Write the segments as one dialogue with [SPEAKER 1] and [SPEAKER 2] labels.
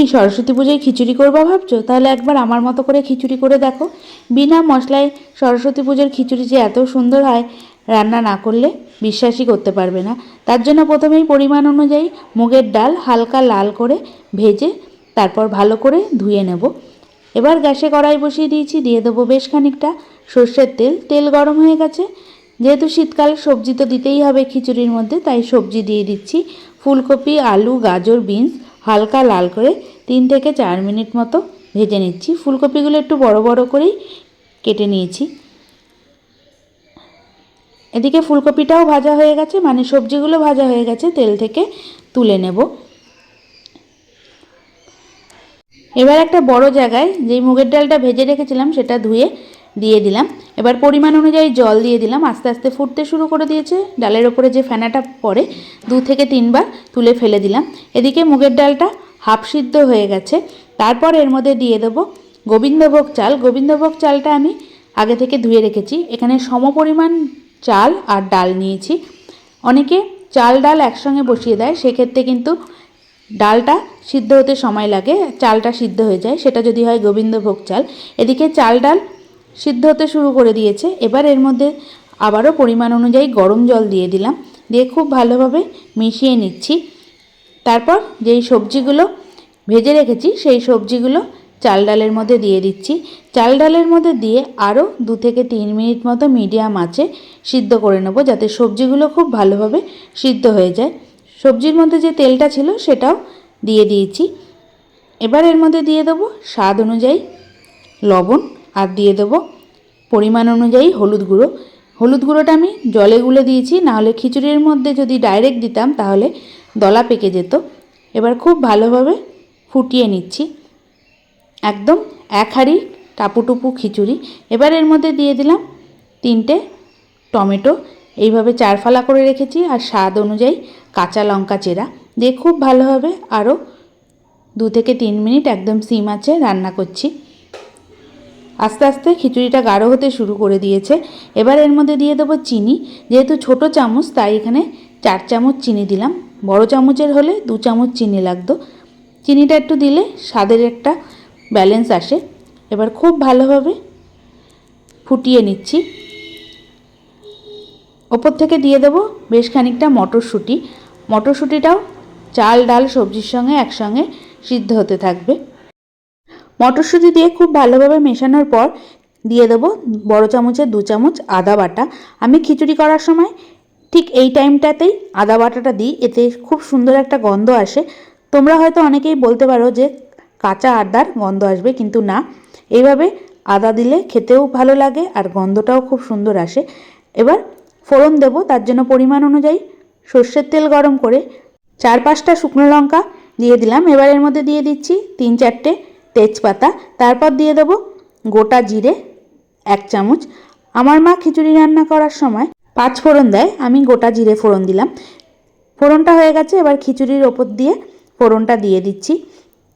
[SPEAKER 1] কি সরস্বতী পুজোয় খিচুড়ি করবা ভাবছ? তাহলে একবার আমার মতো করে খিচুড়ি করে দেখো। বিনা মশলায় সরস্বতী পুজোর খিচুড়ি যে এত সুন্দর হয়, রান্না না করলে বিশ্বাসই করতে পারবে না। তার জন্য প্রথমেই পরিমাণ অনুযায়ী মুগের ডাল হালকা লাল করে ভেজে তারপর ভালো করে ধুয়ে নেব। এবার গ্যাসে কড়াই বসিয়ে দিয়েছি, দিয়ে দেবো বেশ খানিকটা সর্ষের তেল। তেল গরম হয়ে গেছে। যেহেতু শীতকাল, সবজি তো দিতেই হবে খিচুড়ির মধ্যে, তাই সবজি দিয়ে দিচ্ছি। ফুলকপি, আলু, গাজর, বিনস হালকা লাল করে তিন থেকে চার মিনিট মতো ভেজে নিচ্ছি। ফুলকপিগুলো একটু বড় বড় করেই কেটে নিয়েছি। এদিকে ফুলকপিটাও ভাজা হয়ে গেছে মানে সবজিগুলো ভাজা হয়ে গেছে, তেল থেকে তুলে নেব। এবার একটা বড় জায়গায় যেই মুগের ডালটা ভেজে রেখেছিলাম সেটা ধুয়ে দিয়ে দিলাম। এবার পরিমাণ অনুযায়ী জল দিয়ে দিলাম। আস্তে আস্তে ফুটতে শুরু করে দিয়েছে। ডালের ওপরে যে ফেনাটা পড়ে, দু থেকে তিনবার তুলে ফেলে দিলাম। এদিকে মুগের ডালটা হাফ সিদ্ধ হয়ে গেছে। তারপর এর মধ্যে দিয়ে দেবো গোবিন্দভোগ চাল। গোবিন্দভোগ চালটা আমি আগে থেকে ধুয়ে রেখেছি। এখানে সমপরিমাণ চাল আর ডাল নিয়েছি। অনেকে চাল, ডাল একসঙ্গে বসিয়ে দেয়, সেক্ষেত্রে কিন্তু ডালটা সিদ্ধ হতে সময় লাগে, চালটা সিদ্ধ হয়ে যায়। সেটা যদি হয় গোবিন্দভোগ চাল। এদিকে চাল, ডাল সিদ্ধ হতে শুরু করে দিয়েছে। এবার এর মধ্যে আবারও পরিমাণ অনুযায়ী গরম জল দিয়ে দিলাম। দিয়ে খুব ভালোভাবে মিশিয়ে নিচ্ছি। তারপর যেই সবজিগুলো ভেজে রেখেছি, সেই সবজিগুলো চাল ডালের মধ্যে দিয়ে দিচ্ছি। চাল ডালের মধ্যে দিয়ে আরও দু থেকে তিন মিনিট মতো মিডিয়াম আঁচে সিদ্ধ করে নেব, যাতে সবজিগুলো খুব ভালোভাবে সিদ্ধ হয়ে যায়। সবজির মধ্যে যে তেলটা ছিল, সেটাও দিয়ে দিয়েছি। এবার এর মধ্যে দিয়ে দেবো স্বাদ অনুযায়ী লবণ, আর দিয়ে দেবো পরিমাণ অনুযায়ী হলুদ গুঁড়ো। হলুদ গুঁড়োটা আমি জলে গুলে দিয়েছি, নাহলে খিচুড়ির মধ্যে যদি ডাইরেক্ট দিতাম তাহলে দলা পেকে যেত। এবার খুব ভালোভাবে ফুটিয়ে নিচ্ছি। একদম এক হাঁড়ি টাপুটুপু খিচুড়ি। এবার এর মধ্যে দিয়ে দিলাম তিনটে টমেটো। এইভাবে চার ফালা করে রেখেছি আর স্বাদ অনুযায়ী কাঁচা লঙ্কা চেরা। দিয়ে খুব ভালোভাবে আরও দু থেকে তিন মিনিট একদম সিম আছে রান্না করছি। আস্তে আস্তে খিচুড়িটা গাঢ় হতে শুরু করে দিয়েছে। এবার এর মধ্যে দিয়ে দেবো চিনি। যেহেতু ছোট চামচ, তাই এখানে চার চামচ চিনি দিলাম। বড় চামচের হলে দু চামচ চিনি লাগতো। চিনিটা একটু দিলে স্বাদের একটা ব্যালেন্স আসে। এবার খুব ভালোভাবে ফুটিয়ে নিচ্ছি। ওপর থেকে দিয়ে দেবো বেশ খানিকটা মটরশুঁটি। মটরশুঁটিটাও চাল, ডাল, সবজির সঙ্গে একসঙ্গে সিদ্ধ হতে থাকবে। মটরশুঁটি দিয়ে খুব ভালোভাবে মেশানোর পর দিয়ে দেবো বড় চামচের দু চামচ আদা বাটা। আমি খিচুড়ি করার সময় ঠিক এই টাইমটাতেই আদা বাটাটা দিই, এতে খুব সুন্দর একটা গন্ধ আসে। তোমরা হয়তো অনেকেই বলতে পারো যে কাঁচা আদার গন্ধ আসবে, কিন্তু না। এইভাবে আদা দিলে খেতেও ভালো লাগে আর গন্ধটাও খুব সুন্দর আসে। এবার ফোড়ন দেবো তার জন্য পরিমাণ অনুযায়ী সর্ষের তেল গরম করে। চার পাঁচটা শুকনো লঙ্কা দিয়ে দিলাম। এবার এর মধ্যে দিয়ে দিচ্ছি তিন চারটে তেজপাতা, তারপর দিয়ে দেবো গোটা জিরে এক চামচ। আমার মা খিচুড়ি রান্না করার সময় পাঁচ ফোড়ন দেয়, আমি গোটা জিরে ফোড়ন দিলাম। ফোড়নটা হয়ে গেছে, এবার খিচুড়ির ওপর দিয়ে ফোড়নটা দিয়ে দিচ্ছি।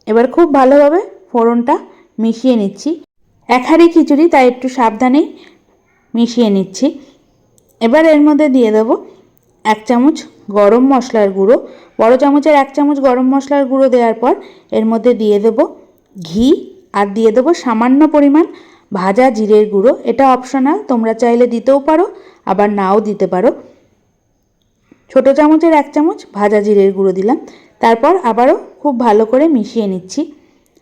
[SPEAKER 1] এবার খুব ভালোভাবে ফোড়নটা মিশিয়ে নিচ্ছি। এক হাঁড়ি খিচুড়ি, তাই একটু সাবধানেই মিশিয়ে নিচ্ছি। এবার এর মধ্যে দিয়ে দেবো এক চামচ গরম মশলার গুঁড়ো। বড় চামচের এক চামচ গরম মশলার গুঁড়ো দেওয়ার পর এর মধ্যে দিয়ে দেবো ঘি, আর দিয়ে দেবো সামান্য পরিমাণ ভাজা জিরের গুঁড়ো। এটা অপশনাল তোমরা চাইলে দিতেও পারো, আবার নাও দিতে পারো। ছোটো চামচের এক চামচ ভাজা জিরের গুঁড়ো দিলাম। তারপর আবারও খুব ভালো করে মিশিয়ে নিচ্ছি।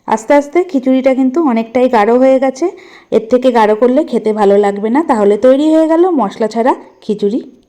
[SPEAKER 1] আস্তে আস্তে খিচুড়িটা কিন্তু অনেকটাই গাঢ় হয়ে গেছে। এর থেকে গাঢ় করলে খেতে ভালো লাগবে না, তাহলে তৈরি হয়ে গেল মশলা ছাড়া খিচুড়ি।